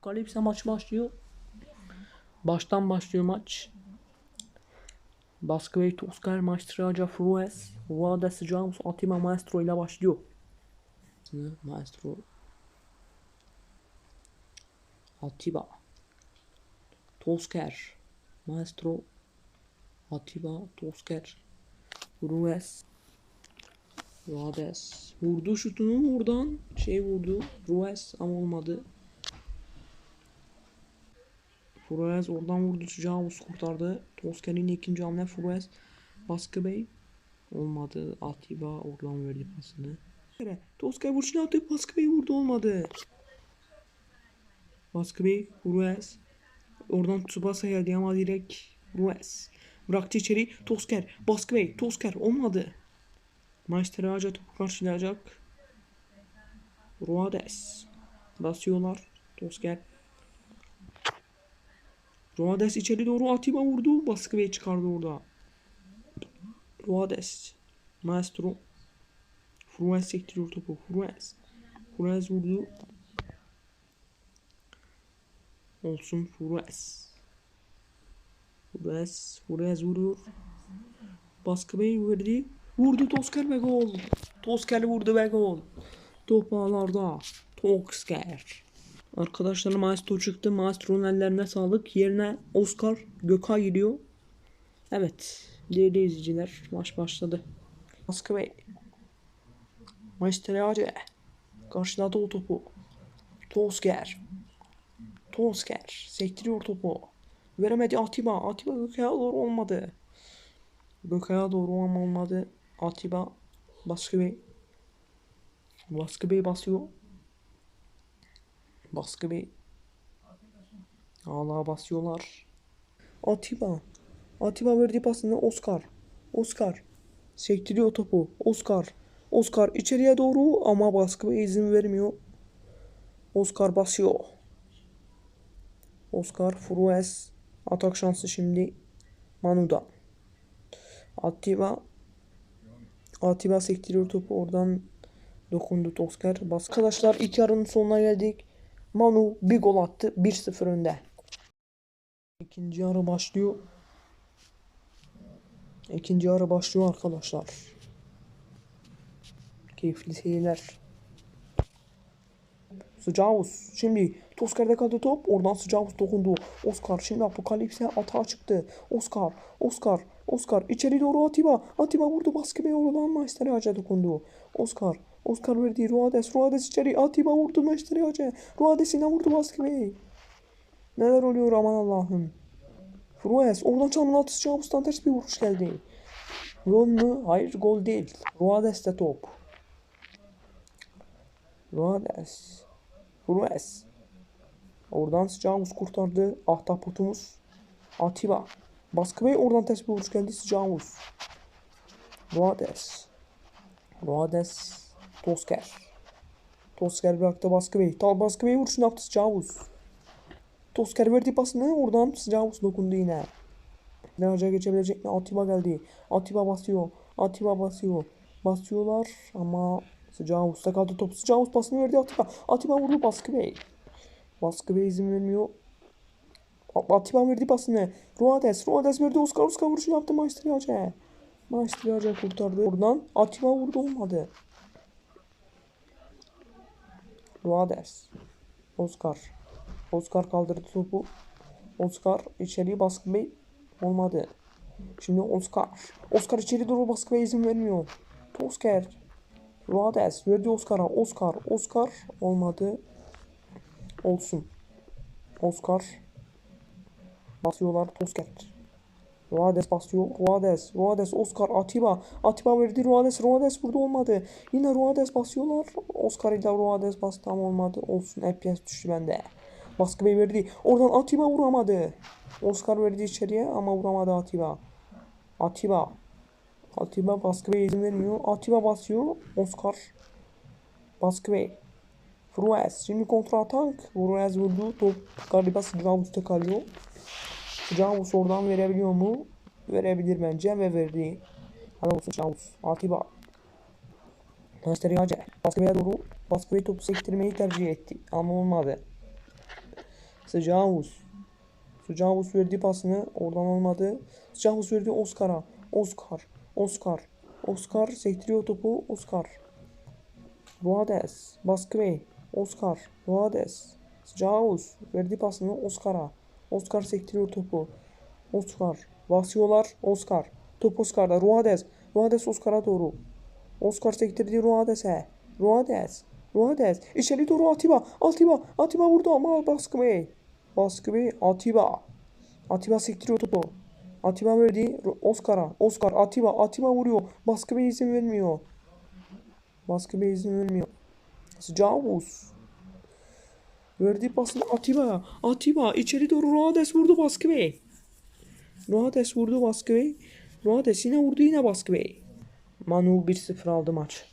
Apokalipse maç başlıyor. Baştan başlıyor maç. Baskı ve Toskar Maestro Frues Ruada Sıcağımız Atima Maestro ile başlıyor. Maestro. Atiba Tosker Maestro. Atiba Tosker Rues Ruades. Vurdu şutunu oradan. Şey vurdu. Rues ama olmadı Furuez oradan vurdu Sıcağımız kurtardı Tosker'in ikinci hamle Furuez Baskı Bey olmadı Atiba oradan verdi pasını Tosker vuruşunu attı Baskı Bey vurdu olmadı Baskı Bey Furuez Oradan Tsubasa geldi ama direkt Ruiz. Bıraktı içeri Tosker. Baskı Bey. Tosker olmadı. Maestro Ağaca topu karşılayacak. Ruades. Basıyorlar. Tosker. Ruades içeri doğru Atiba vurdu. Baskı Bey çıkardı orada. Ruades. Maestro. Fruez sektiriyor topu. Fruez. Fruez vurdu. Olsun Fruez. Fruez. Fruez vuruyor. Baskı Bey verdi. Vurdu Tosker ve gol. Tosker vurdu ve gol. Top ağlarda. Tosker. Arkadaşlar Maestro çıktı. Maestro'nun ellerine sağlık. Yerine Oscar Gökay giriyor. Evet. Değerli izleyiciler. Maç başladı. Baskı Bey. Maestro Ağacı. Karşıladı o topu. Tosker. Tosker sektiriyor topu. Veremedi Atiba. Atiba Gökay'a doğru olmadı. Gökay'a doğru olmadı. Atiba Baskı Bey. Baskı Bey basıyor. Baskı Bey. Hala basıyorlar. Atiba. Atiba verdi pasını Oscar. Oscar. Sektiriyor topu. Oscar. Oscar içeriye doğru ama Baskı izin vermiyor. Oscar basıyor. Oscar Frues atak şansı şimdi Manu'da. Atiba Atiba sektiriyor topu oradan dokundu Oscar. Bas. Arkadaşlar ilk yarının sonuna geldik. Manu bir gol attı. 1-0 önde. İkinci yarı başlıyor. İkinci yarı başlıyor arkadaşlar. Keyifli seyirler. Sıcağız. Şimdi Tosker'de kaldı top. Oradan Sıcağız dokundu. Oscar şimdi Apokalipse atağa çıktı. Oscar. Oscar. Oscar. içeri doğru Atiba. Atiba vurdu baskı oradan Maestro Ağaca dokundu. Oscar. Oscar verdi. Ruades. Ruades içeri. Atiba vurdu Maestro Ağaca. Ruades yine vurdu baskı. Neler oluyor aman Allah'ım. Ruades. Oradan çalımın altı Sıcağız'dan ters bir vuruş geldi. Gol mü? Hayır gol değil. Ruades'te top. Ruades. Frues. Oradan sıcağımız kurtardı. Ahtapotumuz. Atiba. Baskı Bey oradan ters bir vuruş geldi sıcağımız. Ruades. Ruades. Tosker. Tosker bıraktı Baskı Bey. Tal Baskı Bey vuruşunu yaptı sıcağımız. Tosker verdi pasını oradan sıcağımız dokundu yine. Deraja geçebilecek mi? Atiba geldi. Atiba basıyor. Atiba basıyor. Basıyorlar ama Sıcağı usta kaldı top. Sıcağı pasını verdi Atiba. Atiba vurdu Baskı Bey. Baskı Bey izin vermiyor. Atiba verdi pasını. Ruades. Ruades verdi. Oscar Oscar vuruşu yaptı Maestri Hoca. Maestri Hoca kurtardı. Oradan Atiba vurdu olmadı. Ruades. Oscar. Oscar kaldırdı topu. Oscar içeriye Baskı olmadı. Şimdi Oscar. Oscar içeri doğru Baskı Bey izin vermiyor. Tosker. Ruades verdi Oscar'a. Oscar. Oscar olmadı. Olsun. Oscar. Basıyorlar. Tosker. Ruades basıyor. Ruades. Ruades. Oscar. Atiba. Atiba verdi Ruades. Ruades burada olmadı. Yine Ruades basıyorlar. Oscar ile Ruades bastı ama olmadı. Olsun. FPS düştü bende. Baskı Bey verdi. Oradan Atiba vuramadı. Oscar verdi içeriye ama vuramadı Atiba. Atiba. Atiba baskı bey izin vermiyor. Atiba basıyor. Oscar. Baskı bey. Fruez. Şimdi kontra atak. Fruez vurdu. Top galiba Sıcağımızda kalıyor. Sıcağımız oradan verebiliyor mu? Verebilir bence ve verdi. Hadi olsun Sıcağımız. Atiba. Master Yace. Baskı beye doğru. Baskı bey topu sektirmeyi tercih etti. Ama olmadı. Sıcağız. Sıcağız verdi pasını. Oradan olmadı. Sıcağız verdi Oscar'a. Oscar. Oscar. Oscar sektiriyor topu. Oscar. Ruades. Baskı Bey. Oscar. Ruades. Sıcağız verdi pasını Oscar'a. Oscar sektiriyor topu. Oscar. Basıyorlar. Oscar. Top Oscar'da. Ruades. Ruades Oscar'a doğru. Oscar sektirdi Ruades'e. Ruades. Ruades. İçeri doğru Atiba. Atiba. Atiba vurdu ama baskı bey. Baskı bey. Atiba. Atiba sektiriyor topu. Atiba verdi Oscar'a. Oscar. Atiba. Atiba vuruyor. Baskı bey izin vermiyor. Baskı bey izin vermiyor. Sıcağız. Verdi pasını Atiba. Atiba içeri doğru Ruades vurdu baskı bey. Ruades vurdu baskı bey. Ruades yine vurdu yine baskı bey. Manu 1-0 aldı maç.